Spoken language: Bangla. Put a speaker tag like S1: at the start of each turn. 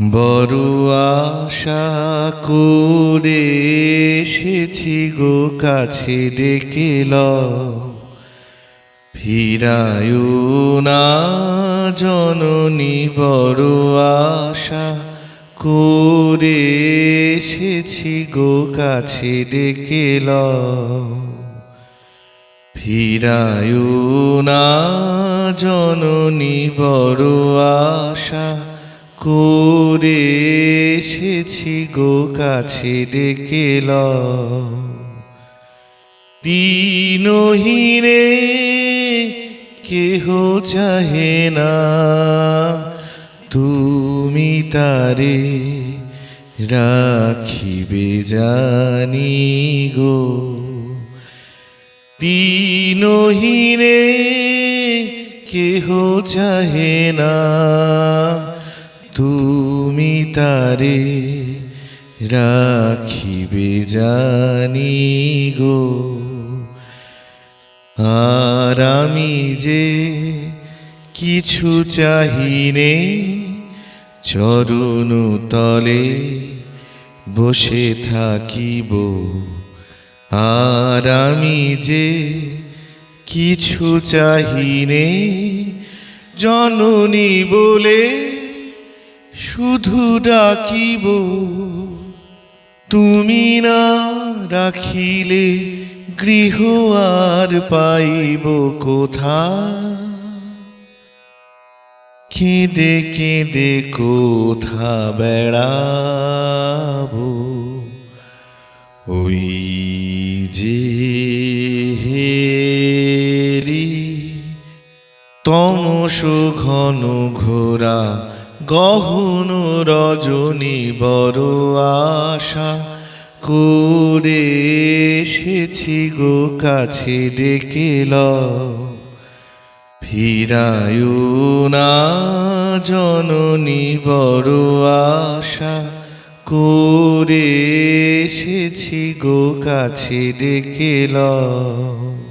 S1: বড় আশা করে এসেছি গো কাছে ডেকে লও। ফিরায়ু না জননী, বড় আশা করে এসেছি গো কাছে ডেকে লও। ফিরায়ু না জননী, বড় আশা করে এসেছি গো কাছে ডেকে দিনহীনে কেহ চাহে না, তুমি তারে রাখিবে জানি গো। দিনহীনে কেহ চাহে না তুমি তারে রাখিবে জানি গো। আর আমি যে কিছু চাহিনে চরণ তলে বসে থাকিব। আর আমি যে কিছু চাহিনে জননী বলে শুধু ডাকিব, তুমি না রাখিলে গৃহ আর পাইব কোথা কেঁদে কেঁদে কোথা বেড়াবো? ওই যে হেরি, তমস ঘন ঘোরা গহন রজনী বড় আশা করে এসেছি গো কাছে ডেকে লও। ফিরায়ু না জননী বড় আশা করে এসেছি গো কাছে ডেকে লও।